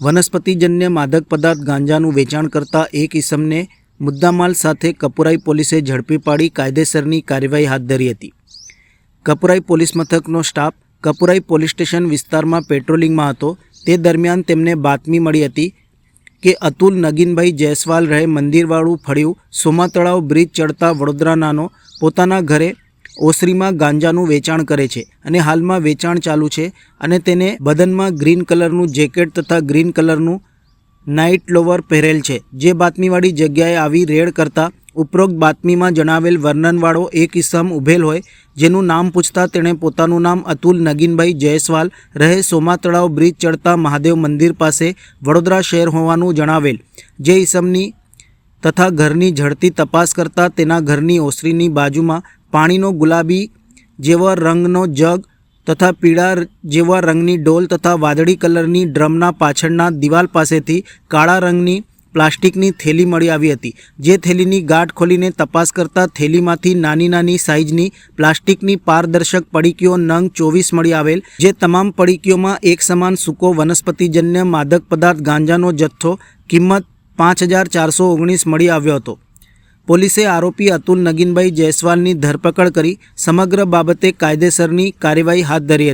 વનસ્પતિજન્ય માદક પદાર્થ ગાંજાનું વેચાણ કરતા એક ઇસમને મુદ્દામાલ સાથે કપુરાઈ પોલીસે ઝડપી પાડી કાયદેસરની કાર્યવાહી હાથ ધરી હતી. કપુરાઈ પોલીસ મથકનો સ્ટાફ કપુરાઈ પોલીસ સ્ટેશન વિસ્તારમાં પેટ્રોલિંગમાં હતો. તે દરમિયાન તેમને બાતમી મળી હતી કે અતુલ નગીનભાઈ જયસ્વાલ રહે મંદિરવાળું ફળિયું સોમા તળાવ બ્રિજ ચડતા વડોદરાનાનો પોતાના ઘરે ઓસરીમાં ગાંજાનું વેચાણ કરે છે અને હાલમાં વેચાણ ચાલુ છે અને તેને બદનમાં ગ્રીન કલરનું જેકેટ તથા ગ્રીન કલરનું નાઇટ લોવર પહેરેલ છે. જે બાતમીવાળી જગ્યાએ આવી રેડ કરતા ઉપરોક્ત બાતમીમાં જણાવેલ વર્ણનવાળો એક ઇસમ ઊભેલ હોય, જેનું નામ પૂછતા તેણે પોતાનું નામ અતુલ નગીનભાઈ જયસ્વાલ રહે સોમા તળાવ બ્રિજ ચડતા મહાદેવ મંદિર પાસે વડોદરા શહેર હોવાનું જણાવેલ. જે ઇસમની તથા ઘરની ઝડપી તપાસ કરતા તેના ઘરની ઓસરીની બાજુમાં પાણીનો ગુલાબી જેવા રંગનો જગ તથા પીળા જેવા રંગની ડોલ તથા વાદળી કલરની ડ્રમના પાછળના દિવાલ પાસેથી કાળા રંગની પ્લાસ્ટિકની થેલી મળી આવી હતી, જે થેલીની ગાંઠ ખોલીને તપાસ કરતા થેલીમાંથી નાની નાની સાઇઝની પ્લાસ્ટિકની પારદર્શક પડીકીઓ નંગ ચોવીસ મળી આવેલ, જે તમામ પડીકીઓમાં એક સમાન સૂકો વનસ્પતિજન્ય માદક પદાર્થ ગાંજાનો જથ્થો કિંમત પાંચ હજાર ચારસો ઓગણીસ મળી આવ્યો હતો. પોલીસે આરોપી અતુલ નગીનભાઈ જયસ્વાલની ધરપકડ કરી સમગ્ર બાબતે કાયદેસરની કાર્યવાહી હાથ ધરી